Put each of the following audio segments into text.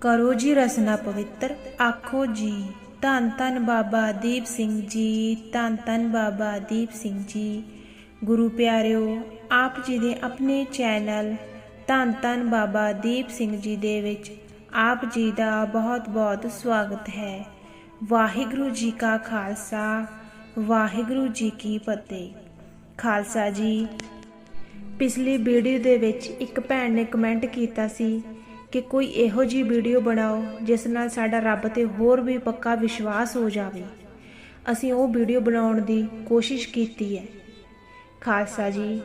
ਕਰੋ ਜੀ ਰਸਨਾ ਪਵਿੱਤਰ। ਆਖੋ ਜੀ, ਧੰਨ ਧੰਨ ਬਾਬਾ ਦੀਪ ਸਿੰਘ ਜੀ, ਧੰਨ ਧੰਨ ਬਾਬਾ ਦੀਪ ਸਿੰਘ ਜੀ। ਗੁਰੂ ਪਿਆਰਿਓ, ਆਪ ਜੀ ਦੇ ਆਪਣੇ ਚੈਨਲ ਧੰਨ ਧੰਨ ਬਾਬਾ ਦੀਪ ਸਿੰਘ ਜੀ ਦੇ ਵਿੱਚ ਆਪ ਜੀ ਦਾ ਬਹੁਤ ਬਹੁਤ ਸਵਾਗਤ ਹੈ। ਵਾਹਿਗੁਰੂ ਜੀ ਕਾ ਖਾਲਸਾ, ਵਾਹਿਗੁਰੂ ਜੀ ਕੀ ਫਤਿਹ। ਖਾਲਸਾ ਜੀ, ਪਿਛਲੀ ਵੀਡੀਓ ਦੇ ਵਿੱਚ ਇੱਕ ਭੈਣ ਨੇ ਕਮੈਂਟ ਕੀਤਾ ਸੀ ਕਿ ਕੋਈ ਇਹੋ ਜੀ ਵੀਡੀਓ ਬਣਾਓ ਜਿਸ ਨਾਲ ਸਾਡਾ ਰੱਬ ਤੇ ਹੋਰ ਵੀ ਪੱਕਾ ਵਿਸ਼ਵਾਸ ਹੋ ਜਾਵੇ। ਅਸੀਂ ਉਹ ਵੀਡੀਓ ਬਣਾਉਣ ਦੀ ਕੋਸ਼ਿਸ਼ ਕੀਤੀ ਹੈ। ਖਾਲਸਾ ਜੀ,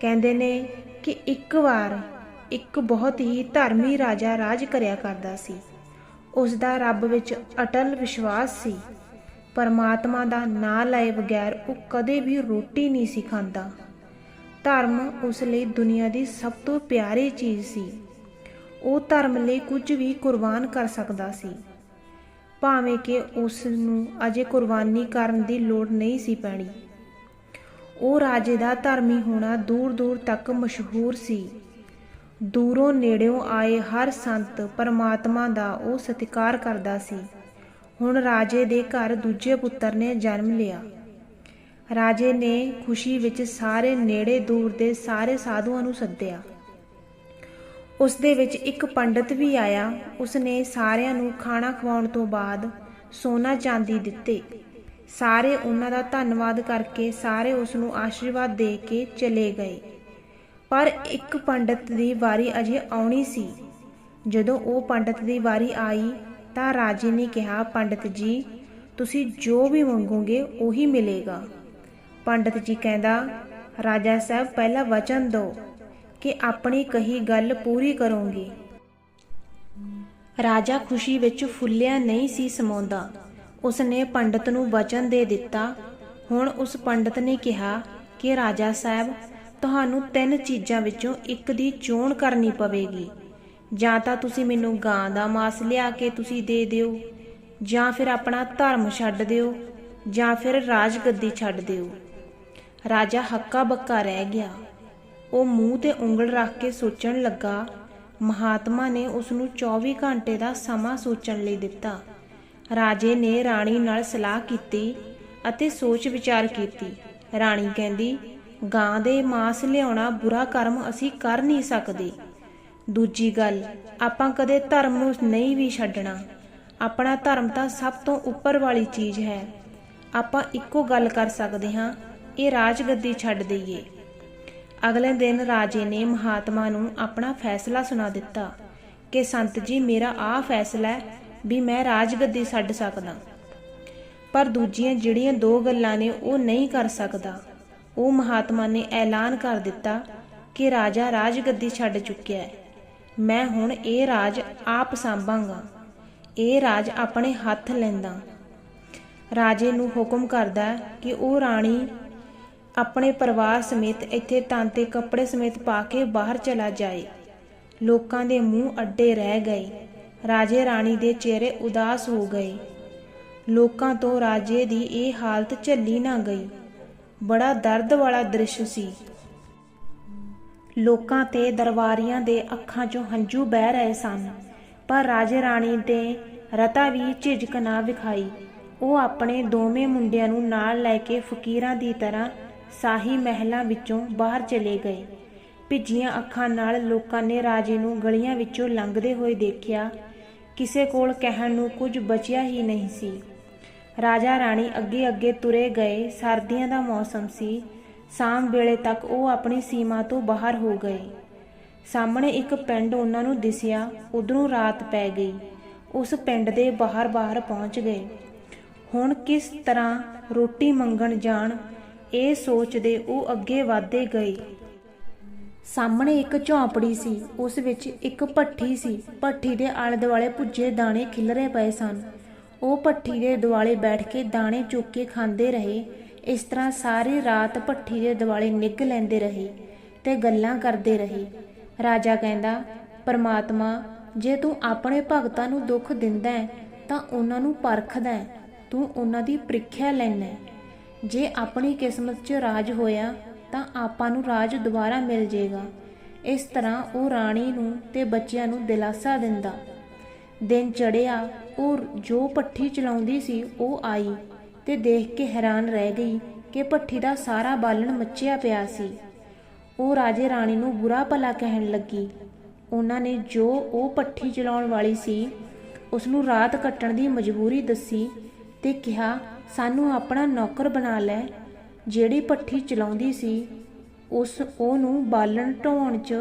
ਕਹਿੰਦੇ ਨੇ ਕਿ ਇੱਕ ਵਾਰ ਇੱਕ ਬਹੁਤ ਹੀ ਧਰਮੀ ਰਾਜਾ ਰਾਜ ਕਰਿਆ ਕਰਦਾ ਸੀ। ਉਸ ਦਾ ਰੱਬ ਵਿੱਚ ਅਟਲ ਵਿਸ਼ਵਾਸ ਸੀ। ਪਰਮਾਤਮਾ ਦਾ ਨਾਂ ਲਏ ਬਗੈਰ ਉਹ ਕਦੇ ਵੀ ਰੋਟੀ ਨਹੀਂ ਸੀ ਖਾਂਦਾ। ਧਰਮ ਉਸ ਲਈ ਦੁਨੀਆ ਦੀ ਸਭ ਤੋਂ ਪਿਆਰੀ ਚੀਜ਼ ਸੀ। ਉਹ ਧਰਮ ਲਈ ਕੁਝ ਵੀ ਕੁਰਬਾਨ ਕਰ ਸਕਦਾ ਸੀ। ਭਾਵੇਂ ਕਿ ਉਸ ਨੂੰ ਅਜੇ ਕੁਰਬਾਨੀ ਕਰਨ ਦੀ ਲੋੜ ਨਹੀਂ ਸੀ ਪੈਣੀ। ਉਹ ਰਾਜੇ ਦਾ ਧਰਮੀ ਹੋਣਾ ਦੂਰ ਦੂਰ ਤੱਕ ਮਸ਼ਹੂਰ ਸੀ। ਦੂਰੋਂ ਨੇੜਿਓਂ ਆਏ ਹਰ ਸੰਤ ਪਰਮਾਤਮਾ ਦਾ ਉਹ ਸਤਿਕਾਰ ਕਰਦਾ ਸੀ। ਹੁਣ ਰਾਜੇ ਦੇ ਘਰ ਦੂਜੇ ਪੁੱਤਰ ਨੇ ਜਨਮ ਲਿਆ। ਰਾਜੇ ਨੇ ਖੁਸ਼ੀ ਵਿੱਚ ਸਾਰੇ ਨੇੜੇ ਦੂਰ ਦੇ ਸਾਰੇ ਸਾਧੂਆਂ ਨੂੰ ਸੱਦਿਆ। ਉਸ ਦੇ ਵਿੱਚ ਇੱਕ ਪੰਡਤ ਵੀ ਆਇਆ। ਉਸ ਨੇ ਸਾਰਿਆਂ ਨੂੰ ਖਾਣਾ ਖਵਾਉਣ ਤੋਂ ਬਾਅਦ ਸੋਨਾ ਚਾਂਦੀ ਦਿੱਤੇ। ਸਾਰੇ ਉਹਨਾਂ ਦਾ ਧੰਨਵਾਦ ਕਰਕੇ ਸਾਰੇ ਉਸ ਨੂੰ ਆਸ਼ੀਰਵਾਦ ਦੇ ਕੇ ਚਲੇ ਗਏ। ਪਰ ਇੱਕ ਪੰਡਤ ਦੀ ਵਾਰੀ ਅਜੇ ਆਉਣੀ ਸੀ। ਜਦੋਂ ਉਹ ਪੰਡਤ ਦੀ ਵਾਰੀ ਆਈ ਤਾਂ ਰਾਜੇ ਨੇ ਕਿਹਾ, ਪੰਡਤ ਜੀ, ਤੁਸੀਂ ਜੋ ਵੀ ਮੰਗੋਗੇ ਉਹੀ ਮਿਲੇਗਾ। ਪੰਡਤ ਜੀ ਕਹਿੰਦਾ, ਰਾਜਾ ਸਾਹਿਬ, ਪਹਿਲਾਂ ਵਚਨ ਦਿਓ। ਕਿ ਆਪਣੀ ਕਹੀ ਗੱਲ ਪੂਰੀ ਕਰੋਗੇ। ਰਾਜਾ ਖੁਸ਼ੀ ਵਿੱਚ ਫੁੱਲਿਆ ਨਹੀਂ ਸੀ ਸਮਾਉਂਦਾ। ਉਸਨੇ ਪੰਡਤ ਨੂੰ ਵਚਨ ਦੇ ਦਿੱਤਾ। ਹੁਣ ਉਸ ਪੰਡਤ ਨੇ ਕਿਹਾ ਕਿ, ਰਾਜਾ ਸਾਹਿਬ, ਤੁਹਾਨੂੰ ਤਿੰਨ ਚੀਜ਼ਾਂ ਵਿੱਚੋਂ ਇੱਕ ਦੀ ਚੋਣ ਕਰਨੀ ਪਵੇਗੀ। ਜਾਂ ਤਾਂ ਤੁਸੀਂ ਮੈਨੂੰ ਗਾਂ ਦਾ ਮਾਸ ਲਿਆ ਕੇ ਤੁਸੀਂ ਦੇ ਦਿਓ, ਜਾਂ ਫਿਰ ਆਪਣਾ ਧਰਮ ਛੱਡ ਦਿਓ, ਜਾਂ ਫਿਰ ਰਾਜਗੱਦੀ ਛੱਡ ਦਿਓ। ਰਾਜਾ ਹੱਕਾ ਬੱਕਾ ਰਹਿ ਗਿਆ। ਉਹ ਮੂੰਹ ਤੇ ਉਂਗਲ ਰੱਖ ਕੇ ਸੋਚਣ ਲੱਗਾ। ਮਹਾਤਮਾ ਨੇ ਉਸ ਨੂੰ 24 ਘੰਟੇ ਦਾ ਸਮਾਂ ਸੋਚਣ ਲਈ ਦਿੱਤਾ। ਰਾਜੇ ਨੇ ਰਾਣੀ ਨਾਲ ਸਲਾਹ ਕੀਤੀ ਅਤੇ ਸੋਚ ਵਿਚਾਰ ਕੀਤੀ। ਰਾਣੀ ਕਹਿੰਦੀ, ਗਾਂ ਦੇ ਮਾਸ ਲਿਆਉਣਾ ਬੁਰਾ ਕਰਮ ਅਸੀਂ ਕਰ ਨਹੀਂ ਸਕਦੇ। ਦੂਜੀ ਗੱਲ, ਆਪਾਂ ਕਦੇ ਧਰਮ ਨੂੰ ਨਹੀਂ ਵੀ ਛੱਡਣਾ। ਆਪਣਾ ਧਰਮ ਤਾਂ ਸਭ ਤੋਂ ਉੱਪਰ ਵਾਲੀ ਚੀਜ਼ ਹੈ। ਆਪਾਂ ਇੱਕੋ ਗੱਲ ਕਰ ਸਕਦੇ ਹਾਂ, ਇਹ ਰਾਜ ਗੱਦੀ ਛੱਡ ਦਈਏ। ਅਗਲੇ ਦਿਨ ਰਾਜੇ ਨੇ ਮਹਾਤਮਾ ਨੂੰ ਆਪਣਾ ਫੈਸਲਾ ਸੁਣਾ ਦਿੱਤਾ ਕਿ ਸੰਤ ਜੀ, ਮੇਰਾ ਆਹ ਫੈਸਲਾ ਹੈ ਵੀ ਮੈਂ ਰਾਜਗੱਦੀ ਛੱਡ ਸਕਦਾ। ਪਰ ਦੂਜੀਆਂ ਜਿਹੜੀਆਂ ਦੋ ਗੱਲਾਂ ਨੇ ਉਹ ਨਹੀਂ ਕਰ ਸਕਦਾ, ਉਹ ਮਹਾਤਮਾ ਨੇ ਐਲਾਨ ਕਰ ਦਿੱਤਾ ਕਿ ਰਾਜਾ ਰਾਜਗੱਦੀ ਛੱਡ ਚੁੱਕਿਆ ਹੈ। ਮੈਂ ਹੁਣ ਇਹ ਰਾਜ ਆਪ ਸੰਭਾਂਗਾ, ਇਹ ਰਾਜ ਆਪਣੇ ਹੱਥ ਲੈਂਦਾ। ਰਾਜੇ ਨੂੰ ਹੁਕਮ ਕਰਦਾ ਕਿ ਉਹ ਰਾਣੀ ਆਪਣੇ ਪਰਿਵਾਰ ਸਮੇਤ ਇੱਥੇ ਤਨ ਤੇ ਕੱਪੜੇ ਸਮੇਤ ਪਾ ਕੇ ਬਾਹਰ ਚਲਾ ਜਾਏ। ਲੋਕਾਂ ਦੇ ਮੂੰਹ ਅੱਡੇ ਰਹਿ ਗਏ। ਰਾਜੇ ਰਾਣੀ ਦੇ ਚਿਹਰੇ ਉਦਾਸ ਹੋ ਗਏ। ਲੋਕਾਂ ਤੋਂ ਰਾਜੇ ਦੀ ਇਹ ਹਾਲਤ ਝੱਲੀ ਨਾ ਗਈ। ਬੜਾ ਦਰਦ ਵਾਲਾ ਦ੍ਰਿਸ਼ ਸੀ। ਲੋਕਾਂ ਤੇ ਦਰਬਾਰੀਆਂ ਦੇ ਅੱਖਾਂ 'ਚੋਂ ਹੰਝੂ ਬਹਿ ਰਹੇ ਸਨ। ਪਰ ਰਾਜੇ ਰਾਣੀ ਦੇ ਰਤਾ ਵੀ ਝਿਜਕ ਨਾ ਵਿਖਾਈ। ਉਹ ਆਪਣੇ ਦੋਵੇਂ ਮੁੰਡਿਆਂ ਨੂੰ ਨਾਲ ਲੈ ਕੇ ਫਕੀਰਾਂ ਦੀ ਤਰ੍ਹਾਂ ਸਾਹੀ ਮਹਿਲਾਂ ਵਿੱਚੋਂ ਬਾਹਰ ਚਲੇ ਗਏ। ਭਿੱਜੀਆਂ ਅੱਖਾਂ ਨਾਲ ਲੋਕਾਂ ਨੇ ਰਾਜੇ ਨੂੰ ਗਲੀਆਂ ਵਿੱਚੋਂ ਲੰਘਦੇ ਹੋਏ ਦੇਖਿਆ। ਕਿਸੇ ਕੋਲ ਕਹਿਣ ਨੂੰ ਕੁਝ ਬਚਿਆ ਹੀ ਨਹੀਂ ਸੀ। ਰਾਜਾ ਰਾਣੀ ਅੱਗੇ ਅੱਗੇ ਤੁਰੇ ਗਏ। ਸਰਦੀਆਂ ਦਾ ਮੌਸਮ ਸੀ। ਸ਼ਾਮ ਵੇਲੇ ਤੱਕ ਉਹ ਆਪਣੀ ਸੀਮਾ ਤੋਂ ਬਾਹਰ ਹੋ ਗਏ। ਸਾਹਮਣੇ ਇੱਕ ਪਿੰਡ ਉਹਨਾਂ ਨੂੰ ਦਿਸਿਆ। ਉਧਰੋਂ ਰਾਤ ਪੈ ਗਈ। ਉਸ ਪਿੰਡ ਦੇ ਬਾਹਰ-ਬਾਹਰ ਪਹੁੰਚ ਗਏ। ਹੁਣ ਕਿਸ ਤਰ੍ਹਾਂ ਰੋਟੀ ਮੰਗਣ ਜਾਣ ਇਹ ਸੋਚਦੇ ਉਹ ਅੱਗੇ ਵਧਦੇ ਗਏ। ਸਾਹਮਣੇ ਇੱਕ ਝੌਂਪੜੀ ਸੀ, ਉਸ ਵਿੱਚ ਇੱਕ ਭੱਠੀ ਸੀ। ਭੱਠੀ ਦੇ ਆਲੇ ਦੁਆਲੇ ਭੁੱਜੇ ਦਾਣੇ ਖਿਲਰੇ ਪਏ ਸਨ। ਉਹ ਭੱਠੀ ਦੇ ਦੁਆਲੇ ਬੈਠ ਕੇ ਦਾਣੇ ਚੁੱਕ ਕੇ ਖਾਂਦੇ ਰਹੇ। ਇਸ ਤਰ੍ਹਾਂ ਸਾਰੀ ਰਾਤ ਭੱਠੀ ਦੇ ਦੁਆਲੇ ਨਿੱਘ ਲੈਂਦੇ ਰਹੇ ਤੇ ਗੱਲਾਂ ਕਰਦੇ ਰਹੇ। ਰਾਜਾ ਕਹਿੰਦਾ, ਪਰਮਾਤਮਾ, ਜੇ ਤੂੰ ਆਪਣੇ ਭਗਤਾਂ ਨੂੰ ਦੁੱਖ ਦਿੰਦਾ ਹੈ, ਤਾਂ ਉਹਨਾਂ ਨੂੰ ਪਰਖਦਾ ਹੈ। ਤੂੰ ਉਹਨਾਂ ਦੀ ਪ੍ਰੀਖਿਆ ਲੈਣਾ ਹੈ। ਜੇ ਆਪਣੀ ਕਿਸਮਤ 'ਚ ਰਾਜ ਹੋਇਆ, ਤਾਂ ਆਪਾਂ ਨੂੰ ਰਾਜ ਦੁਬਾਰਾ ਮਿਲ ਜੇਗਾ। ਇਸ ਤਰ੍ਹਾਂ ਉਹ ਰਾਣੀ ਨੂੰ ਤੇ ਬੱਚਿਆਂ ਨੂੰ ਦਿਲਾਸਾ ਦਿੰਦਾ। ਦਿਨ ਚੜਿਆ ਉਹ ਜੋ ਪੱਠੀ ਚਲਾਉਂਦੀ ਸੀ, ਉਹ ਆਈ ਤੇ ਦੇਖ ਕੇ ਹੈਰਾਨ ਰਹਿ ਗਈ ਕਿ ਪੱਠੀ ਦਾ ਸਾਰਾ ਬਾਲਣ ਮੱਚਿਆ ਪਿਆ ਸੀ। ਉਹ ਰਾਜੇ ਰਾਣੀ ਨੂੰ ਬੁਰਾ ਭਲਾ ਕਹਿਣ ਲੱਗੀ। ਉਹਨਾਂ ਨੇ ਜੋ ਉਹ ਪੱਠੀ ਚਲਾਉਣ ਵਾਲੀ ਸੀ ਉਸ ਨੂੰ ਰਾਤ ਕੱਟਣ ਦੀ ਮਜਬੂਰੀ ਦੱਸੀ ਤੇ ਕਿਹਾ ਸਾਨੂੰ ਆਪਣਾ ਨੌਕਰ ਬਣਾ ਲੈ। ਜਿਹੜੀ ਪੱਠੀ ਚਲਾਉਂਦੀ ਸੀ, ਉਸ ਉਹ ਨੂੰ ਬਾਲਣ ਢੋਣ 'ਚ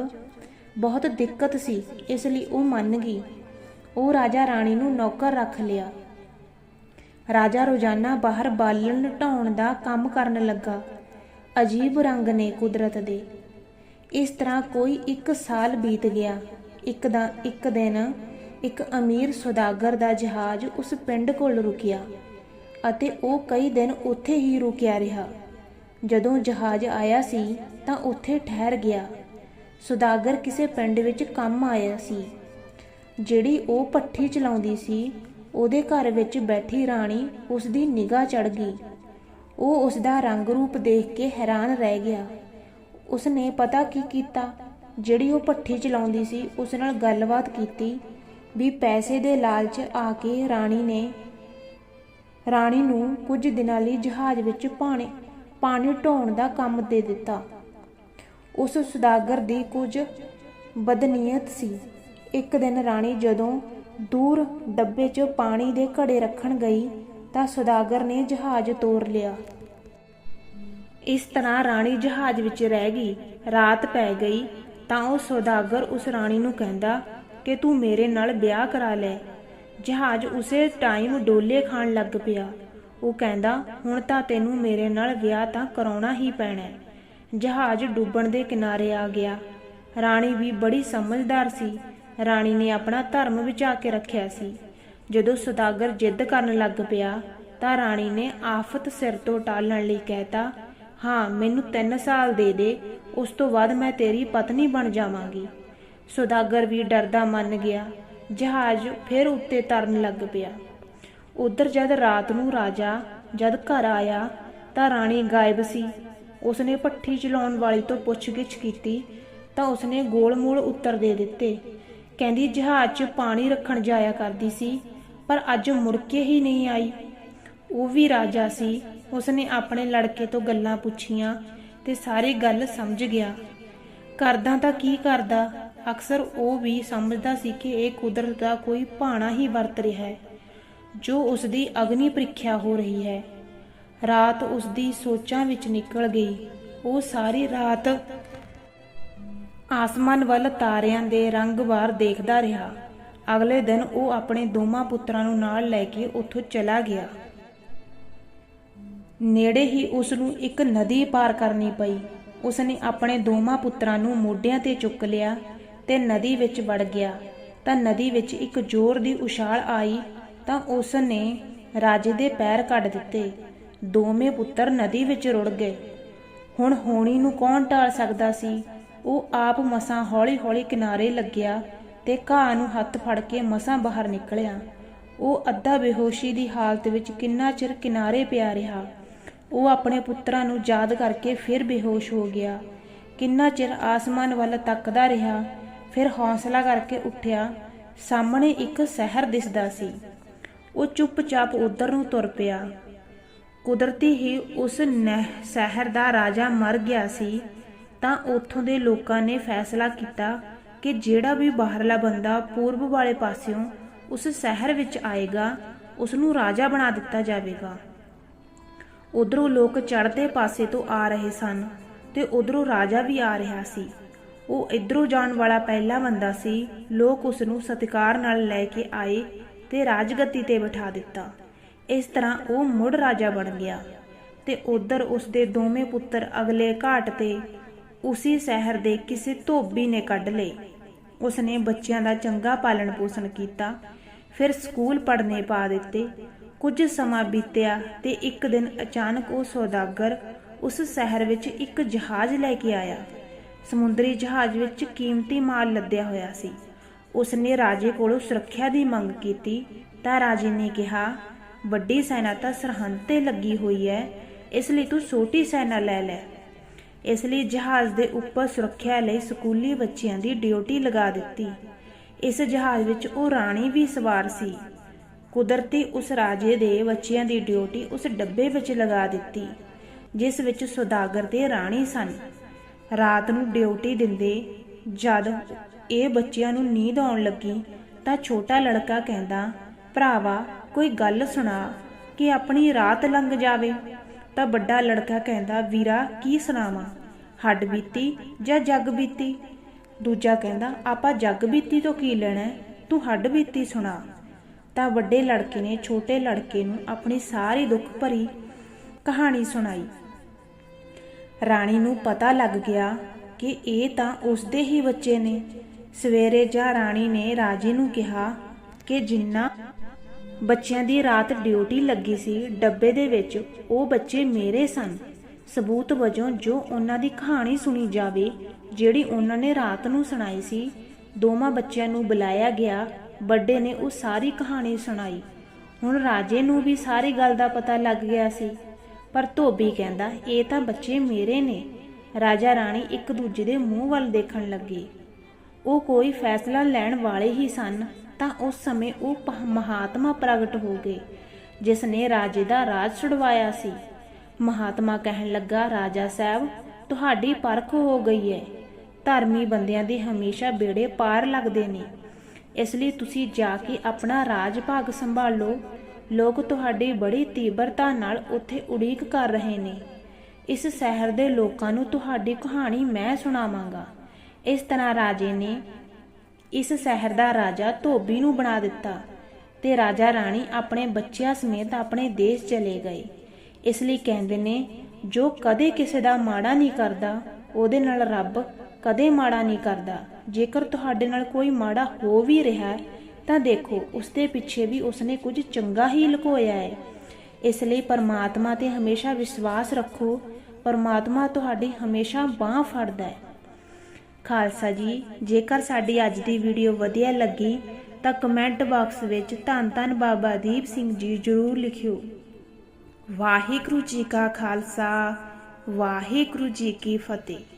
ਬਹੁਤ ਦਿੱਕਤ ਸੀ, ਇਸ ਲਈ ਉਹ ਮੰਨ ਗਈ। ਉਹ ਰਾਜਾ ਰਾਣੀ ਨੂੰ ਨੌਕਰ ਰੱਖ ਲਿਆ। ਰਾਜਾ ਰੋਜ਼ਾਨਾ ਬਾਹਰ ਬਾਲਣ ਢਾਉਣ ਦਾ ਕੰਮ ਕਰਨ ਲੱਗਾ। ਅਜੀਬ ਰੰਗ ਨੇ ਕੁਦਰਤ ਦੇ। ਇਸ ਤਰ੍ਹਾਂ ਕੋਈ ਇੱਕ ਸਾਲ ਬੀਤ ਗਿਆ। ਇੱਕ ਦਾ, ਇੱਕ ਦਿਨ ਇੱਕ ਅਮੀਰ ਸੌਦਾਗਰ ਦਾ ਜਹਾਜ਼ ਉਸ ਪਿੰਡ ਕੋਲ ਰੁਕਿਆ। ਅਤੇ ਉਹ ਕਈ ਦਿਨ ਉੱਥੇ ਹੀ ਰੁਕਿਆ ਰਿਹਾ। ਜਦੋਂ ਜਹਾਜ਼ ਆਇਆ ਸੀ, ਤਾਂ ਉੱਥੇ ਠਹਿਰ ਗਿਆ। ਸੁਦਾਗਰ ਕਿਸੇ ਪਿੰਡ ਵਿੱਚ ਕੰਮ ਆਇਆ ਸੀ। ਜਿਹੜੀ ਉਹ ਪੱਠੀ ਚਲਾਉਂਦੀ ਸੀ, ਉਹਦੇ ਘਰ ਵਿੱਚ ਬੈਠੀ ਰਾਣੀ ਉਸ ਦੀ ਨਿਗਾਹ ਚੜ ਗਈ। ਉਹ ਉਸ ਦਾ ਰੰਗ ਰੂਪ ਦੇਖ ਕੇ ਹੈਰਾਨ ਰਹਿ ਗਿਆ। ਉਸ ਨੇ ਪਤਾ ਕੀ ਕੀਤਾ? ਜਿਹੜੀ ਉਹ ਪੱਠੀ ਚਲਾਉਂਦੀ ਸੀ, ਉਸ ਨਾਲ ਗੱਲਬਾਤ ਕੀਤੀ ਵੀ ਪੈਸੇ ਦੇ ਲਾਲਚ ਆ ਕੇ ਰਾਣੀ ਨੇ ਰਾਣੀ ਨੂੰ ਕੁਝ ਦਿਨਾਂ ਲਈ ਜਹਾਜ਼ ਵਿੱਚ ਪਾਣੀ ਪਾਣੀ ਢੋਣ ਦਾ ਕੰਮ ਦੇ ਦਿੱਤਾ। ਉਸ ਸੁਦਾਗਰ ਦੀ ਕੁਝ ਬਦਨੀਅਤ ਸੀ। ਇੱਕ ਦਿਨ ਰਾਣੀ ਜਦੋਂ ਦੂਰ ਡੱਬੇ 'ਚ ਪਾਣੀ ਦੇ ਘੜੇ ਰੱਖਣ ਗਈ ਤਾਂ ਸੁਦਾਗਰ ਨੇ ਜਹਾਜ਼ ਤੋਰ ਲਿਆ। ਇਸ ਤਰ੍ਹਾਂ ਰਾਣੀ ਜਹਾਜ਼ ਵਿੱਚ ਰਹਿ ਗਈ, ਰਾਤ ਪੈ ਗਈ ਤਾਂ ਉਹ ਸੌਦਾਗਰ ਉਸ ਰਾਣੀ ਨੂੰ ਕਹਿੰਦਾ ਕਿ ਤੂੰ ਮੇਰੇ ਨਾਲ ਵਿਆਹ ਕਰਾ ਲੈ। ਜਹਾਜ਼ ਉਸੇ ਟਾਈਮ ਡੋਲੇ ਖਾਣ ਲੱਗ ਪਿਆ। ਉਹ ਕਹਿੰਦਾ, ਹੁਣ ਤਾਂ ਤੈਨੂੰ ਮੇਰੇ ਨਾਲ ਵਿਆਹ ਤਾਂ ਕਰਾਉਣਾ ਹੀ ਪੈਣਾ ਜਹਾਜ਼ ਡੁੱਬਣ ਦੇ ਕਿਨਾਰੇ ਆ ਗਿਆ। ਰਾਣੀ ਵੀ ਬੜੀ ਸਮਝਦਾਰ ਸੀ। ਰਾਣੀ ਨੇ ਆਪਣਾ ਧਰਮ ਵਿਚਾ ਕੇ ਰੱਖਿਆ ਸੀ। ਜਦੋਂ ਸੁਦਾਗਰ ਜਿੱਦ ਕਰਨ ਲੱਗ ਪਿਆ, ਤਾਂ ਰਾਣੀ ਨੇ ਆਫਤ ਸਿਰ ਤੋਂ ਟਾਲਣ ਲਈ ਕਹਿਤਾ, ਹਾਂ, ਮੈਨੂੰ 3 ਸਾਲ ਦੇ ਦੇ, ਉਸ ਤੋਂ ਬਾਅਦ ਮੈਂ ਤੇਰੀ ਪਤਨੀ ਬਣ ਜਾਵਾਂਗੀ। ਸੁਦਾਗਰ ਵੀ ਡਰਦਾ ਮੰਨ ਗਿਆ। ਜਹਾਜ਼ ਫਿਰ ਉੱਤੇ ਤਰਨ ਲੱਗ ਪਿਆ। ਉਧਰ ਜਦ ਰਾਤ ਨੂੰ ਰਾਜਾ ਜਦ ਘਰ ਆਇਆ ਤਾਂ ਰਾਣੀ ਗਾਇਬ ਸੀ। ਉਸਨੇ ਪੱਠੀ ਚਲਾਉਣ ਵਾਲੀ ਤੋਂ ਪੁੱਛਗਿੱਛ ਕੀਤੀ ਤਾਂ ਉਸਨੇ ਗੋਲ-ਮੋਲ ਉੱਤਰ ਦੇ ਦਿੱਤੇ। ਕਹਿੰਦੀ, ਜਹਾਜ਼ 'ਚ ਪਾਣੀ ਰੱਖਣ ਜਾਇਆ ਕਰਦੀ ਸੀ, ਪਰ ਅੱਜ ਮੁੜ ਕੇ ਹੀ ਨਹੀਂ ਆਈ। ਉਹ ਵੀ ਰਾਜਾ ਸੀ। ਉਸਨੇ ਆਪਣੇ ਲੜਕੇ ਤੋਂ ਗੱਲਾਂ ਪੁੱਛੀਆਂ ਤੇ ਸਾਰੀ ਗੱਲ ਸਮਝ ਗਿਆ। ਕਰਦਾ ਤਾਂ ਕੀ ਕਰਦਾ? ਅਕਸਰ ਉਹ ਵੀ ਸਮਝਦਾ ਸੀ ਕਿ ਇਹ ਕੁਦਰਤ ਦਾ ਕੋਈ ਭਾਣਾ ਹੀ ਵਰਤ ਰਿਹਾ ਹੈ, ਜੋ ਉਸ ਦੀ ਅਗਨੀ ਪ੍ਰੀਖਿਆ ਹੋ ਰਹੀ ਹੈ। ਰਾਤ ਉਸ ਦੀ ਸੋਚਾਂ ਵਿੱਚ ਨਿਕਲ ਗਈ। ਉਹ ਸਾਰੀ ਰਾਤ ਆਸਮਾਨ ਵੱਲ ਤਾਰਿਆਂ ਦੇ ਰੰਗ ਵਾਰ ਦੇਖਦਾ ਰਿਹਾ। ਅਗਲੇ ਦਿਨ ਉਹ ਆਪਣੇ ਦੋਵਾਂ ਪੁੱਤਰਾਂ ਨੂੰ ਨਾਲ ਲੈ ਕੇ ਉੱਥੋਂ ਚਲਾ ਗਿਆ। ਨੇੜੇ ਹੀ ਉਸ ਨੂੰ ਇੱਕ ਨਦੀ ਪਾਰ ਕਰਨੀ ਪਈ। ਉਸ ਨੇ ਆਪਣੇ ਦੋਵਾਂ ਪੁੱਤਰਾਂ ਨੂੰ ਮੋਢਿਆਂ ਤੇ ਚੁੱਕ ਲਿਆ। ਤੇ ਨਦੀ ਵਿੱਚ ਵੜ ਗਿਆ। ਤਾਂ ਨਦੀ ਵਿੱਚ ਇੱਕ ਜ਼ੋਰ ਦੀ ਉਛਾਲ ਆਈ ਤਾਂ ਉਸ ਨੇ ਰਾਜੇ ਦੇ ਪੈਰ ਕੱਢ ਦਿੱਤੇ। ਦੋਵੇਂ ਪੁੱਤਰ ਨਦੀ ਵਿੱਚ ਰੁੜ ਗਏ। ਹੁਣ ਹੋਣੀ ਨੂੰ ਕੌਣ ਟਾਲ ਸਕਦਾ ਸੀ? ਉਹ ਆਪ ਮਸਾਂ ਹੌਲੀ-ਹੌਲੀ ਕਿਨਾਰੇ ਲੱਗਿਆ ਤੇ ਘਾਹ ਨੂੰ ਹੱਥ ਫੜ ਕੇ ਮਸਾਂ ਬਾਹਰ ਨਿਕਲਿਆ। ਉਹ ਅੱਧਾ ਬੇਹੋਸ਼ੀ ਦੀ ਹਾਲਤ ਵਿੱਚ ਕਿੰਨਾ ਚਿਰ ਕਿਨਾਰੇ ਪਿਆ ਰਿਹਾ। ਉਹ ਆਪਣੇ ਪੁੱਤਰਾਂ ਨੂੰ ਯਾਦ ਕਰਕੇ ਫਿਰ ਬੇਹੋਸ਼ ਹੋ ਗਿਆ। ਕਿੰਨਾ ਚਿਰ ਆਸਮਾਨ ਵੱਲ ਤੱਕਦਾ ਰਿਹਾ ਫਿਰ ਹੌਸਲਾ ਕਰਕੇ ਉੱਠਿਆ, ਸਾਹਮਣੇ ਇੱਕ ਸ਼ਹਿਰ ਦਿਸਦਾ ਸੀ। ਉਹ ਚੁੱਪਚਾਪ ਉਧਰ ਨੂੰ ਤੁਰ ਪਿਆ। ਕੁਦਰਤੀ ਹੀ ਉਸ ਨਹਿ, ਸ਼ਹਿਰ ਦਾ ਰਾਜਾ ਮਰ ਗਿਆ ਸੀ, ਤਾਂ ਉੱਥੋਂ ਦੇ ਲੋਕਾਂ ਨੇ ਫੈਸਲਾ ਕੀਤਾ ਕਿ ਜਿਹੜਾ ਵੀ ਬਾਹਰਲਾ ਬੰਦਾ ਪੂਰਬ ਵਾਲੇ ਪਾਸਿਓਂ ਉਸ ਸ਼ਹਿਰ ਵਿੱਚ ਆਏਗਾ ਉਸ ਨੂੰ ਰਾਜਾ ਬਣਾ ਦਿੱਤਾ ਜਾਵੇਗਾ। ਉਧਰੋਂ ਲੋਕ ਚੜ੍ਹਦੇ ਪਾਸੇ ਤੋਂ ਆ ਰਹੇ ਸਨ ਤੇ ਉਧਰੋਂ ਰਾਜਾ ਵੀ ਆ ਰਿਹਾ ਸੀ। ਉਹ ਇਧਰੋਂ ਜਾਣ ਵਾਲਾ ਪਹਿਲਾ ਬੰਦਾ ਸੀ। ਲੋਕ ਉਸ ਨੂੰ ਸਤਿਕਾਰ ਨਾਲ ਲੈ ਕੇ ਆਏ ਤੇ ਰਾਜਗੱਦੀ ਤੇ ਬਿਠਾ ਦਿੱਤਾ। ਇਸ ਤਰ੍ਹਾਂ ਉਹ ਮੁੜ ਰਾਜਾ ਬਣ ਗਿਆ ਤੇ ਉਧਰ ਉਸ ਦੇ ਦੋਵੇਂ ਪੁੱਤਰ ਅਗਲੇ ਘਾਟ ਤੇ ਉਸੇ ਸ਼ਹਿਰ ਦੇ ਕਿਸੇ ਧੋਬੀ ਨੇ ਕੱਢ ਲਏ। ਉਸ ਨੇ ਬੱਚਿਆਂ ਦਾ ਚੰਗਾ ਪਾਲਣ ਪੋਸ਼ਣ ਕੀਤਾ, ਫਿਰ ਸਕੂਲ ਪੜ੍ਹਨੇ ਪਾ ਦਿੱਤੇ। ਕੁਝ ਸਮਾਂ ਬੀਤਿਆ ਤੇ ਇੱਕ ਦਿਨ ਅਚਾਨਕ ਉਹ ਸੌਦਾਗਰ ਉਸ ਸ਼ਹਿਰ ਵਿੱਚ ਇੱਕ ਜਹਾਜ਼ ਲੈ ਕੇ ਆਇਆ। ਸਮੁੰਦਰੀ ਜਹਾਜ਼ ਵਿੱਚ ਕੀਮਤੀ ਮਾਲ ਲੱਦਿਆ ਹੋਇਆ ਸੀ। ਉਸ ਨੇ ਰਾਜੇ ਕੋਲੋਂ ਸੁਰੱਖਿਆ ਦੀ ਮੰਗ ਕੀਤੀ ਤਾਂ ਰਾਜੇ ਨੇ ਕਿਹਾ, ਵੱਡੀ ਸੈਨਾ ਤਾਂ ਸਰਹੰਦ ਤੇ ਲੱਗੀ ਹੋਈ ਹੈ ਇਸ ਲਈ ਤੂੰ ਛੋਟੀ ਸੈਨਾ ਲੈ ਲੈ। ਇਸ ਲਈ ਜਹਾਜ਼ ਦੇ ਉੱਪਰ ਸੁਰੱਖਿਆ ਲਈ ਸਕੂਲੀ ਬੱਚਿਆਂ ਦੀ ਡਿਊਟੀ ਲਗਾ ਦਿੱਤੀ। ਇਸ ਜਹਾਜ਼ ਵਿੱਚ ਉਹ ਰਾਣੀ ਵੀ ਸਵਾਰ ਸੀ। ਕੁਦਰਤੀ ਉਸ ਰਾਜੇ ਦੇ ਬੱਚਿਆਂ ਦੀ ਡਿਊਟੀ ਉਸ ਡੱਬੇ ਵਿੱਚ ਲਗਾ ਦਿੱਤੀ, ਜਿਸ ਵਿੱਚ ਸੁਦਾਗਰ ਤੇ ਰਾਣੀ ਸਨ। ਰਾਤ ਨੂੰ ਡਿਊਟੀ ਦਿੰਦੇ। ਜਦ ਇਹ ਬੱਚਿਆਂ ਨੂੰ ਨੀਂਦ ਆਉਣ ਲੱਗੀ ਤਾਂ ਛੋਟਾ ਲੜਕਾ ਕਹਿੰਦਾ, ਭਰਾਵਾ, ਕੋਈ ਗੱਲ ਸੁਣਾ ਕਿ ਆਪਣੀ ਰਾਤ ਲੰਘ ਜਾਵੇ? ਤਾਂ ਵੱਡਾ ਲੜਕਾ ਕਹਿੰਦਾ, ਵੀਰਾ, ਕੀ ਸੁਣਾਵਾਂ? ਹੱਡ ਬੀਤੀ ਜਾਂ ਜੱਗ ਬੀਤੀ? ਦੂਜਾ ਕਹਿੰਦਾ, ਆਪਾਂ ਜੱਗ ਬੀਤੀ ਤੋਂ ਕੀ ਲੈਣਾ ਤੂੰ ਹੱਡ ਬੀਤੀ ਸੁਣਾ। ਤਾਂ ਵੱਡੇ ਲੜਕੇ ਨੇ ਛੋਟੇ ਲੜਕੇ ਨੂੰ ਆਪਣੀ ਸਾਰੀ ਦੁੱਖ ਭਰੀ ਕਹਾਣੀ ਸੁਣਾਈ। ਰਾਣੀ ਨੂੰ ਪਤਾ ਲੱਗ ਗਿਆ ਕਿ ਇਹ ਤਾਂ ਉਸਦੇ ਹੀ ਬੱਚੇ ਨੇ। ਸਵੇਰੇ ਜਾ ਰਾਣੀ ਨੇ ਰਾਜੇ ਨੂੰ ਕਿਹਾ ਕਿ ਜਿੰਨਾ ਬੱਚਿਆਂ ਦੀ ਰਾਤ ਡਿਊਟੀ ਲੱਗੀ ਸੀ, ਡੱਬੇ ਦੇ ਵਿੱਚ ਉਹ ਬੱਚੇ ਮੇਰੇ ਸਨ। ਸਬੂਤ ਵਜੋਂ ਜੋ ਉਹਨਾਂ ਦੀ ਕਹਾਣੀ ਸੁਣੀ ਜਾਵੇ, ਜਿਹੜੀ ਉਹਨਾਂ ਨੇ ਰਾਤ ਨੂੰ ਸੁਣਾਈ ਸੀ, ਦੋਵਾਂ ਬੱਚਿਆਂ ਨੂੰ ਬੁਲਾਇਆ ਗਿਆ, ਵੱਡੇ ਨੇ ਉਹ ਸਾਰੀ ਕਹਾਣੀ ਸੁਣਾਈ। ਹੁਣ ਰਾਜੇ ਨੂੰ ਵੀ ਸਾਰੀ ਗੱਲ ਦਾ ਪਤਾ ਲੱਗ ਗਿਆ ਸੀ। ਪਰ ਧੋਬੀ ਕਹਿੰਦਾ, ਇਹ ਤਾਂ ਬੱਚੇ ਮੇਰੇ ਨੇ। ਰਾਜਾ ਰਾਣੀ ਇੱਕ ਦੂਜੇ ਦੇ ਮੂੰਹ ਵੱਲ ਦੇਖਣ ਲੱਗੇ। ਉਹ ਕੋਈ ਫੈਸਲਾ ਲੈਣ ਵਾਲੇ ਹੀ ਸਨ, ਤਾਂ ਉਸ ਸਮੇਂ ਉਹ ਮਹਾਤਮਾ ਪ੍ਰਗਟ ਹੋ ਗਏ, ਜਿਸ ਨੇ ਰਾਜੇ ਦਾ ਰਾਜ ਛੁਡਵਾਇਆ ਸੀ। ਮਹਾਤਮਾ ਕਹਿਣ ਲੱਗਾ, ਰਾਜਾ ਸਾਹਿਬ, ਤੁਹਾਡੀ ਪਰਖ ਹੋ ਗਈ ਹੈ ਧਰਮੀ ਬੰਦਿਆਂ ਦੇ ਹਮੇਸ਼ਾ ਬੇੜੇ ਪਾਰ ਲੱਗਦੇ ਨੇ। ਇਸ ਲਈ ਤੁਸੀਂ ਜਾ ਕੇ ਆਪਣਾ ਰਾਜ ਭਾਗ ਸੰਭਾਲੋ। ਲੋਕ ਤੁਹਾਡੀ ਬੜੀ ਤੀਬਰਤਾ ਨਾਲ ਉੱਥੇ ਉਡੀਕ ਕਰ ਰਹੇ ਨੇ। ਇਸ ਸ਼ਹਿਰ ਦੇ ਲੋਕਾਂ ਨੂੰ ਤੁਹਾਡੀ ਕਹਾਣੀ ਮੈਂ ਸੁਣਾਵਾਂਗਾ। ਇਸ ਤਰ੍ਹਾਂ ਰਾਜੇ ਨੇ ਇਸ ਸ਼ਹਿਰ ਦਾ ਰਾਜਾ ਧੋਬੀ ਨੂੰ ਬਣਾ ਦਿੱਤਾ ਤੇ ਰਾਜਾ ਰਾਣੀ ਆਪਣੇ ਬੱਚਿਆਂ ਸਮੇਤ ਆਪਣੇ ਦੇਸ਼ ਚਲੇ ਗਏ। ਇਸ ਲਈ ਕਹਿੰਦੇ ਨੇ, ਜੋ ਕਦੇ ਕਿਸੇ ਦਾ ਮਾੜਾ ਨਹੀਂ ਕਰਦਾ, ਉਹਦੇ ਨਾਲ ਰੱਬ ਕਦੇ ਮਾੜਾ ਨਹੀਂ ਕਰਦਾ। ਜੇਕਰ ਤੁਹਾਡੇ ਨਾਲ ਕੋਈ ਮਾੜਾ ਹੋ ਵੀ ਰਿਹਾ ਹੈ ਤਾਂ ਦੇਖੋ, ਉਸ ਦੇ ਪਿੱਛੇ ਵੀ ਉਸਨੇ ਕੁਝ ਚੰਗਾ ਹੀ ਲੁਕੋਇਆ ਹੈ। ਇਸ ਲਈ ਪਰਮਾਤਮਾ ਤੇ ਹਮੇਸ਼ਾ ਵਿਸ਼ਵਾਸ ਰੱਖੋ, ਪਰਮਾਤਮਾ ਤੁਹਾਡੀ ਹਮੇਸ਼ਾ ਬਾਹ ਫੜਦਾ ਹੈ। ਖਾਲਸਾ ਜੀ, ਜੇਕਰ ਸਾਡੀ ਅੱਜ ਦੀ ਵੀਡੀਓ ਵਧੀਆ ਲੱਗੀ, ਤਾਂ ਕਮੈਂਟ ਬਾਕਸ ਵਿੱਚ ਧੰਨ ਧੰਨ ਬਾਬਾ ਦੀਪ ਸਿੰਘ ਜੀ ਜਰੂਰ ਲਿਖਿਓ। ਵਾਹਿਗੁਰੂ ਜੀ ਕਾ ਖਾਲਸਾ, ਵਾਹਿਗੁਰੂ ਜੀ ਕੀ ਫਤਿਹ।